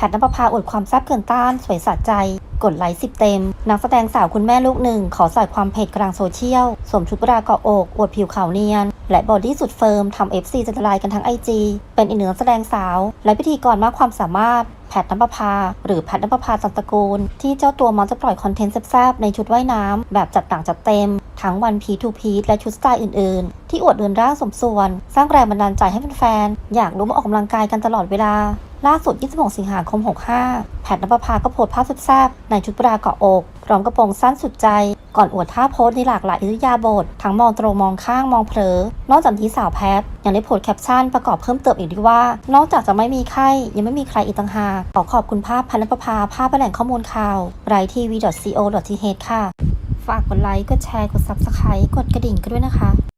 ทนภพาอวดความแซ่บเกินต้าน สวยสะใจ กดไลค์สิบเต็ม นักแสดงสาวคุณแม่ลูกหนึ่ง ขอใส่ความเผ็ดกลางโซเชียล สวมชุดบราเกาะอก อวดผิวขาวเนียน และบอดี้สุดเฟิร์มทำ FC จะละลายกันทั้งไอจีเป็นอีกหนึ่งแสดงสาว และพิธีกรมากความสามารถ แพทนภพา หรือแพทนภพาสันตะกูล ที่เจ้าตัวมักจะปล่อยคอนเทนต์แซ่บๆในชุดว่ายน้ำแบบจัดต่างจัดเต็มทั้งวันพีทูพีและชุดสไตล์อื่นๆ ที่อวดเรือนร่างสมส่วน สร้างแรงบันดาลใจให้แฟนๆ อยากรู้มาออกกำลังกายกันตลอดเวลา ล่าสุด 26 สิงหาคม 65 แพทนภพาก็โพสภาพแซ่บๆในชุดบราเกาะอกพร้อมกระโปรงสั้นสุดใจ ก่อนอวดท่าโพสในหลากหลายอิริยาบถทั้งมองตรงมองข้างมองเผลอ นอกจากนี้สาวแพทยังได้โพสแคปชั่นประกอบเพิ่มเติมอีกด้วยว่า นอกจากจะไม่มีไข้ยังไม่มีใครอีกต่างหากขอขอบคุณภาพพันธปภาภาพแหล่งข้อมูลข่าวไรทีวี co th ค่ะ ฝากกดไลค์กดแชร์กด subscribe กดกระดิ่งกันด้วยนะคะ